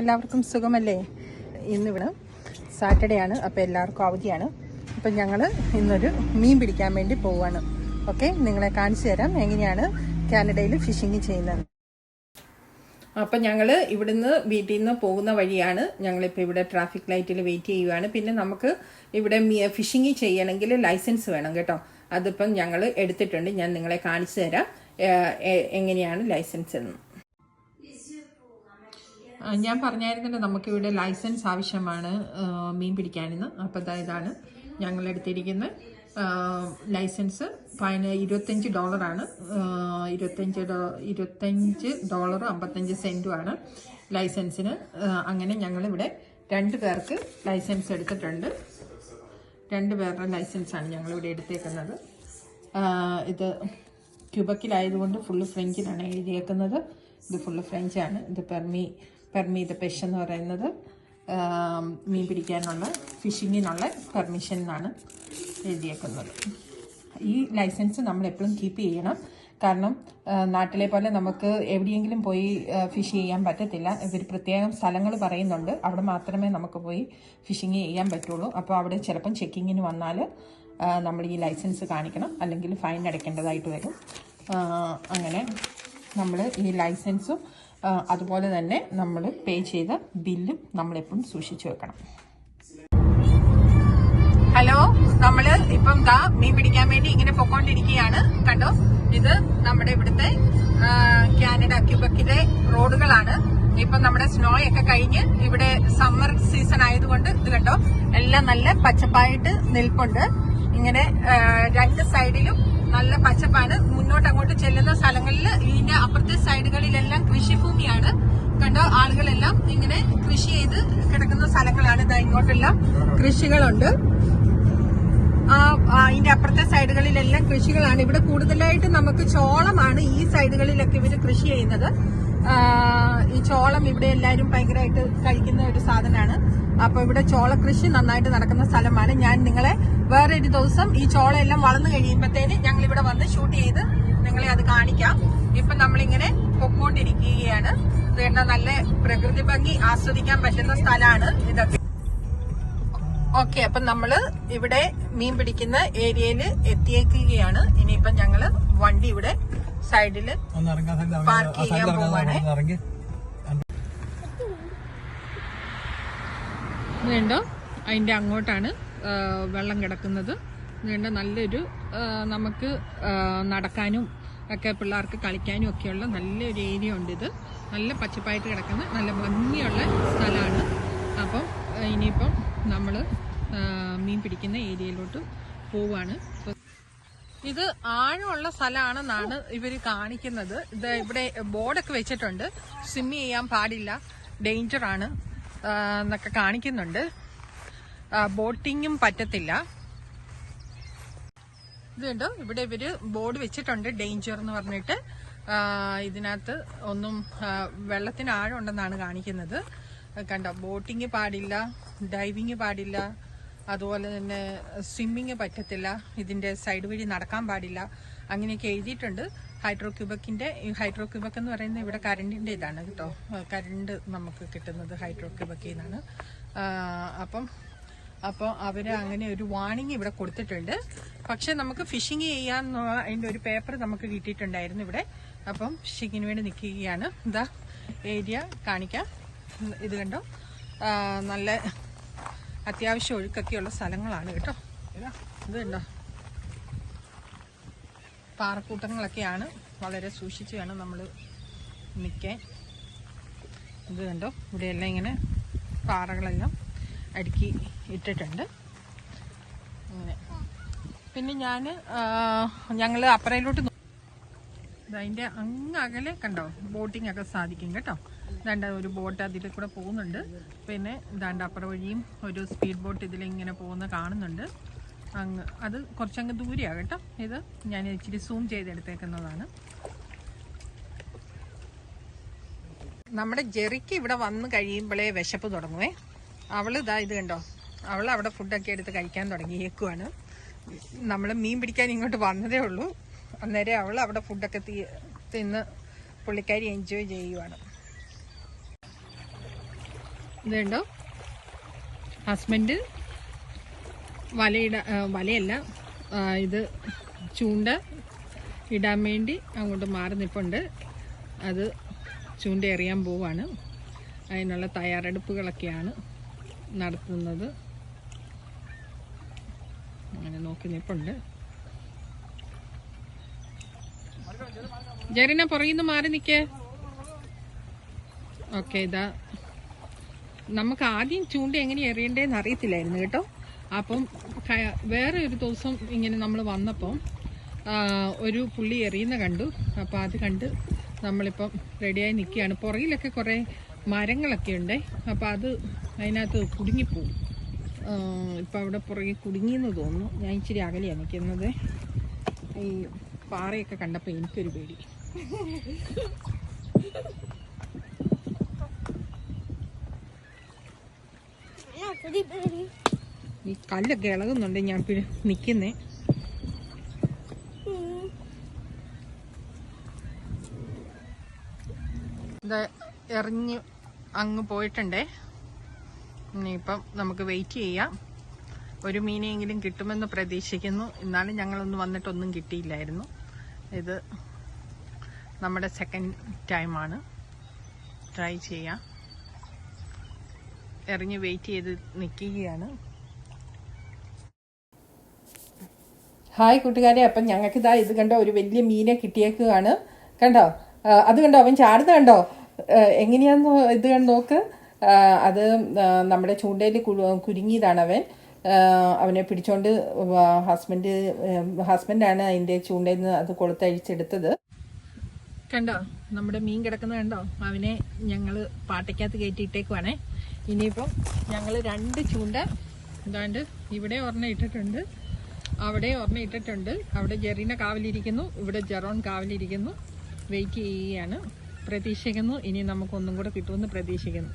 എല്ലാവർക്കും സുഖമല്ലേ? ഇന്നിവിടെ സാറ്റർഡേ ആണ് അപ്പോൾ എല്ലാവർക്കും അവധിയാണ്. അപ്പം ഞങ്ങൾ ഇന്നൊരു മീൻ പിടിക്കാൻ വേണ്ടി പോവുകയാണ് ഓക്കെ നിങ്ങളെ കാണിച്ചു തരാം എങ്ങനെയാണ് കാനഡയിൽ ഫിഷിങ് ചെയ്യുന്നത്. അപ്പം ഞങ്ങൾ ഇവിടുന്ന് വീട്ടിൽ നിന്ന് പോകുന്ന വഴിയാണ്. ഞങ്ങളിപ്പോൾ ഇവിടെ ട്രാഫിക് ലൈറ്റിൽ വെയിറ്റ് ചെയ്യുകയാണ് പിന്നെ നമുക്ക് ഇവിടെ ഫിഷിങ് ചെയ്യണമെങ്കിൽ ലൈസൻസ് വേണം കേട്ടോ. അതിപ്പം ഞങ്ങൾ എടുത്തിട്ടുണ്ട്. ഞാൻ നിങ്ങളെ കാണിച്ചു തരാം. എങ്ങനെയാണ് ലൈസൻസ് എന്ന് ഞാൻ പറഞ്ഞായിരുന്നല്ലോ നമുക്കിവിടെ ലൈസൻസ് ആവശ്യമാണ് മീൻ പിടിക്കാനെന്ന്. അപ്പോൾ അതാ ഇതാണ് ഞങ്ങളെടുത്തിരിക്കുന്ന ലൈസൻസ്. പതിന ഇരുപത്തഞ്ച് ഡോളറാണ് ഇരുപത്തഞ്ച് ഡോ- ഇരുപത്തഞ്ച് ഡോളറും അമ്പത്തഞ്ച് സെന്റുമാണ് ലൈസൻസിന്. അങ്ങനെ ഞങ്ങളിവിടെ രണ്ട് പേർക്ക് ലൈസൻസ് എടുത്തിട്ടുണ്ട്. രണ്ട് പേരുടെ ലൈസൻസാണ് ഞങ്ങളിവിടെ എടുത്തേക്കുന്നത്. ഇത് ക്യൂബക്കിലായതുകൊണ്ട് ഫുള്ള് ഫ്രഞ്ചിലാണ് എഴുതിയേക്കുന്നത്. ഇത് ഫുള്ള് ഫ്രഞ്ചാണ് ഇത് പെർമി പെർമി പെഷ് എന്ന് പറയുന്നത് മീൻ പിടിക്കാനുള്ള ഫിഷിങ്ങിനുള്ള പെർമിഷൻ എന്നാണ് എഴുതിയേക്കുന്നത്. ഈ ലൈസൻസ് നമ്മൾ എപ്പോഴും കീപ്പ് ചെയ്യണം. കാരണം നാട്ടിലെ പോലെ നമുക്ക് എവിടെയെങ്കിലും പോയി ഫിഷ് ചെയ്യാൻ പറ്റത്തില്ല. ഇവർ പ്രത്യേകം സ്ഥലങ്ങൾ പറയുന്നുണ്ട്. അവിടെ മാത്രമേ നമുക്ക് പോയി ഫിഷിങ് ചെയ്യാൻ പറ്റുള്ളൂ. അപ്പോൾ അവിടെ ചിലപ്പം ചെക്കിങ്ങിന് വന്നാൽ നമ്മൾ ഈ ലൈസൻസ് കാണിക്കണം. അല്ലെങ്കിൽ ഫൈൻ അടയ്ക്കേണ്ടതായിട്ട് വരും. അങ്ങനെ നമ്മൾ ഈ ലൈസൻസും അതുപോലെ തന്നെ നമ്മൾ പേ ചെയ്ത ബില്ലും നമ്മളെപ്പോഴും സൂക്ഷിച്ചു വെക്കണം. ഹലോ നമ്മൾ ഇപ്പം ദാ മീൻ പിടിക്കാൻ വേണ്ടി ഇങ്ങനെ പൊക്കോണ്ടിരിക്കുകയാണ് കണ്ടോ? ഇത് നമ്മുടെ ഇവിടുത്തെ കാനഡ ക്യൂബക്കിലെ റോഡുകളാണ്. ഇപ്പം നമ്മുടെ സ്നോ ഒക്കെ കഴിഞ്ഞ് ഇവിടെ സമ്മർ സീസൺ ആയതുകൊണ്ട് ഇത് കണ്ടോ? എല്ലാം നല്ല പച്ചപ്പായിട്ട് നിൽപ്പുണ്ട്. ഇങ്ങനെ രണ്ട് സൈഡിലും നല്ല പച്ചപ്പാണ്. മുന്നോട്ട് അങ്ങോട്ട് ചെല്ലുന്ന സ്ഥലങ്ങളിൽ ഇതിന്റെ അപ്പുറത്തെ സൈഡുകളിലെല്ലാം കൃഷിഭൂമിയാണ്. കണ്ടോ? ആളുകളെല്ലാം ഇങ്ങനെ കൃഷി ചെയ്ത് കിടക്കുന്ന സ്ഥലങ്ങളാണ് ഇതാ ഇങ്ങോട്ടെല്ലാം കൃഷികളുണ്ട്. അതിന്റെ അപ്പുറത്തെ സൈഡുകളിലെല്ലാം കൃഷികളാണ്. ഇവിടെ കൂടുതലായിട്ട് നമുക്ക് ചോളമാണ് ഈ സൈഡുകളിലൊക്കെ ഇവർ കൃഷി ചെയ്യുന്നത്. ഈ ചോളം ഇവിടെ എല്ലാവരും ഭയങ്കരമായിട്ട് കഴിക്കുന്ന ഒരു സാധനമാണ്. അപ്പോൾ ഇവിടെ ചോള കൃഷി നന്നായിട്ട് നടക്കുന്ന സ്ഥലമാണ്. ഞാൻ നിങ്ങളെ വേറെ ഒരു ദിവസം ഈ ചോളയെല്ലാം വളർന്നു കഴിയുമ്പോഴത്തേന് ഞങ്ങൾ ഇവിടെ വന്ന് ഷൂട്ട് ചെയ്ത് നിങ്ങളെ അത് കാണിക്കാം. ഇപ്പൊ നമ്മളിങ്ങനെ പൊക്കോണ്ടിരിക്കുകയാണ്. വേണ്ട നല്ല പ്രകൃതി ഭംഗി ആസ്വദിക്കാൻ പറ്റുന്ന സ്ഥലമാണ് ഇതൊക്കെ. ഓക്കെ അപ്പൊ നമ്മൾ ഇവിടെ മീൻ പിടിക്കുന്ന ഏരിയയിൽ എത്തിയേക്കുകയാണ്. ഇനിയിപ്പം ഞങ്ങൾ വണ്ടി ഇവിടെ സൈഡിൽ ഒന്ന് ഇറങ്ങാൻ സൈഡിൽ പാർക്ക് ചെയ്യാൻ പോവാണ്. വീണ്ടും അതിന്റെ അങ്ങോട്ടാണ് വെള്ളം കിടക്കുന്നത്. വേണ്ട നല്ലൊരു നമുക്ക് നടക്കാനും ഒക്കെ പിള്ളേർക്ക് കളിക്കാനും ഒക്കെയുള്ള നല്ലൊരു ഏരിയ ഉണ്ട് ഇത്. നല്ല പച്ചപ്പായിട്ട് കിടക്കുന്ന നല്ല ഭംഗിയുള്ള സ്ഥലമാണ്. അപ്പം ഇനിയിപ്പം നമ്മൾ മീൻ പിടിക്കുന്ന ഏരിയയിലോട്ട് പോവാണ്. ഇപ്പൊ ഇത് ആഴമുള്ള സ്ഥലമാണെന്നാണ് ഇവർ കാണിക്കുന്നത്. ഇത് ഇവിടെ ബോർഡൊക്കെ വെച്ചിട്ടുണ്ട്. സ്വിമ്മ് ചെയ്യാൻ പാടില്ല. ഡേഞ്ചർ ആണ് എന്നൊക്കെ കാണിക്കുന്നുണ്ട്. ബോട്ടിങ്ങും പറ്റത്തില്ല. കണ്ടോ? ഇവിടെ ഇവർ ബോർഡ് വെച്ചിട്ടുണ്ട് ഡേഞ്ചർ എന്ന് പറഞ്ഞിട്ട്. ഇതിനകത്ത് ഒന്നും വെള്ളത്തിന് ആഴമുണ്ടെന്നാണ് കാണിക്കുന്നത്. കണ്ടോ? ബോട്ടിങ് പാടില്ല ഡൈവിങ് പാടില്ല. അതുപോലെ തന്നെ സ്വിമ്മിങ് പറ്റത്തില്ല ഇതിന്റെ സൈഡ് വഴി നടക്കാൻ പാടില്ല. അങ്ങനെയൊക്കെ എഴുതിയിട്ടുണ്ട്. ഹൈഡ്രോ ക്യൂബക്കിന്റെ ഹൈഡ്രോ ക്യൂബക്ക് എന്ന് പറയുന്നത് ഇവിടെ കരണ്ടിന്റെ ഇതാണ് കേട്ടോ. കരണ്ട് നമുക്ക് കിട്ടുന്നത് ഹൈഡ്രോ ക്യൂബക്കിൽ നിന്നാണ് അപ്പം അപ്പോൾ അവർ അങ്ങനെ ഒരു വാണിംഗ് ഇവിടെ കൊടുത്തിട്ടുണ്ട്. പക്ഷെ നമുക്ക് ഫിഷിങ് ചെയ്യാന്നുള്ള അതിന്റെ ഒരു പേപ്പർ നമുക്ക് കിട്ടിയിട്ടുണ്ടായിരുന്നു ഇവിടെ. അപ്പം ഫിഷിങ്ങിന് വേണ്ടി നിൽക്കുകയാണ്. ഇതാ ഏരിയ കാണിക്കാം. ഇത് കണ്ടോ? നല്ല അത്യാവശ്യം ഒഴുക്കൊക്കെയുള്ള സ്ഥലങ്ങളാണ് കേട്ടോ. ഇത് കണ്ടോ? പാറക്കൂട്ടങ്ങളൊക്കെയാണ് വളരെ സൂക്ഷിച്ച് വേണം നമ്മൾ നിൽക്കാൻ ഇത് കണ്ടോ? ഇവിടെയെല്ലാം ഇങ്ങനെ പാറകളെല്ലാം അടുക്കി ഇട്ടിട്ടുണ്ട്. അങ്ങനെ പിന്നെ ഞാൻ ഞങ്ങൾ അപ്പറയിലോട്ട് അതിന്റെ അങ്ങ് അകലെ കണ്ടോ? ബോട്ടിംഗ് ഒക്കെ സാധിക്കും കേട്ടോ. ഇതാണ്ട് ഒരു ബോട്ട് അതിൽ കൂടെ പോകുന്നുണ്ട്. പിന്നെ ഇതാണ്ട് അപ്പുറ വഴിയും ഒരു സ്പീഡ് ബോട്ട് ഇതിലിങ്ങനെ പോകുന്ന കാണുന്നുണ്ട്. അങ്ങ് അത് കുറച്ചങ്ങ് ദൂരെയാണ് കേട്ടോ ഇത്. ഞാൻ ഇച്ചിരി സൂം ചെയ്തെടുത്തേക്കുന്നതാണ്. നമ്മുടെ ജെറിക്ക് ഇവിടെ വന്ന് കഴിയുമ്പോഴേ വിശപ്പ് തുടങ്ങുവേ. അവൾ ഇതാ ഇത് കണ്ടോ? അവൾ അവിടെ ഫുഡൊക്കെ എടുത്ത് കഴിക്കാൻ തുടങ്ങിയേക്കുവാണ്. നമ്മൾ മീൻ പിടിക്കാൻ ഇങ്ങോട്ട് വന്നതേ ഉള്ളൂ. അന്നേരം അവൾ അവിടെ ഫുഡൊക്കെ തിന്ന് പുള്ളിക്കാരി എൻജോയ് ചെയ്യുവാണ്. ഇതുണ്ടോ? ഹസ്ബൻഡ് വലയിട വലയല്ല. ഇത് ചൂണ്ട ഇടാൻ വേണ്ടി അങ്ങോട്ട് മാറി നിൽപ്പുണ്ട് അത് ചൂണ്ട എറിയാൻ പോവാണ്. അതിനുള്ള തയ്യാറെടുപ്പുകളൊക്കെയാണ് നടത്തുന്നത്. അങ്ങനെ നോക്കി നിൽപ്പുണ്ട് ജെറിന നിന്ന് മാറി നിൽക്കേ ഓക്കെ ഇതാ. നമുക്ക് ആദ്യം ചൂണ്ട എങ്ങനെ എറിയണ്ടേന്ന് അറിയത്തില്ലായിരുന്നു കേട്ടോ. അപ്പം വേറെ ഒരു ദിവസം ഇങ്ങനെ നമ്മൾ വന്നപ്പം ഒരു പുള്ളി എറിയുന്ന കണ്ടു. അപ്പം അത് കണ്ട് നമ്മളിപ്പം റെഡിയായി നിൽക്കുകയാണ് പുറകിലൊക്കെ കുറേ മരങ്ങളൊക്കെ ഉണ്ട്. അപ്പം അത് അതിനകത്ത് കുടുങ്ങിപ്പോവും. ഇപ്പം അവിടെ പുറകെ കുടുങ്ങിയെന്ന് തോന്നുന്നു. ഞാൻ ഇച്ചിരി അകലെയാണ് നിൽക്കുന്നത് ഈ പാറയൊക്കെ കണ്ടപ്പോൾ എനിക്കൊരു പേടി. ഈ കല്ലൊക്കെ ഇളകുന്നുണ്ട് ഞാൻ പിന്നെ നിൽക്കുന്നേ എറിഞ്ഞ് അങ്ങ് പോയിട്ടുണ്ടേ. ഇനിയിപ്പം നമുക്ക് വെയിറ്റ് ചെയ്യാം. ഒരു മീനെങ്കിലും കിട്ടുമെന്ന് പ്രതീക്ഷിക്കുന്നു. എന്നാലും ഞങ്ങളൊന്ന് വന്നിട്ടൊന്നും കിട്ടിയില്ലായിരുന്നു. ഇത് നമ്മുടെ സെക്കൻഡ് ടൈമാണ് ട്രൈ ചെയ്യാം. എറിഞ്ഞ് വെയിറ്റ് ചെയ്ത് നിൽക്കുകയാണ്. ഹായ് കൂട്ടുകാരെ. അപ്പം ഞങ്ങൾക്ക് ഇതാ ഇത് കണ്ടോ ഒരു വലിയ മീനെ കിട്ടിയേക്കുകയാണ്. കണ്ടോ? അത് കണ്ടോ? അവൻ ചാടുന്ന കണ്ടോ? എങ്ങനെയാന്ന് ഇത് നോക്ക്. അത് നമ്മുടെ ചൂണ്ടയിൽ കുരുങ്ങിയതാണ് അവൻ. അവനെ പിടിച്ചോണ്ട് ഹസ്ബൻഡ് ഹസ്ബൻഡാണ് അതിന്റെ ചൂണ്ടയിൽ നിന്ന് അത് കൊളുത്തഴിച്ചെടുത്തത്. കണ്ടോ? നമ്മുടെ മീൻ കിടക്കുന്നത് കണ്ടോ? അവനെ ഞങ്ങൾ പാട്ടയ്ക്കകത്ത് കയറ്റിയിട്ടേക്കുവാണേ. ഇനിയിപ്പം ഞങ്ങൾ രണ്ട് ചൂണ്ട എന്താണ്ട് ഇവിടെ ഒരെണ്ണം ഇട്ടിട്ടുണ്ട്. അവിടെ ഒരെണ്ണം ഇട്ടിട്ടുണ്ട്. അവിടെ ജെറീന കാവലിരിക്കുന്നു. ഇവിടെ ജെറോൺ കാവലിരിക്കുന്നു. വെയിറ്റ് ചെയ്യുകയാണ്. പ്രതീക്ഷിക്കുന്നു. ഇനി നമുക്കൊന്നും കൂടെ കിട്ടുമെന്ന് പ്രതീക്ഷിക്കുന്നു.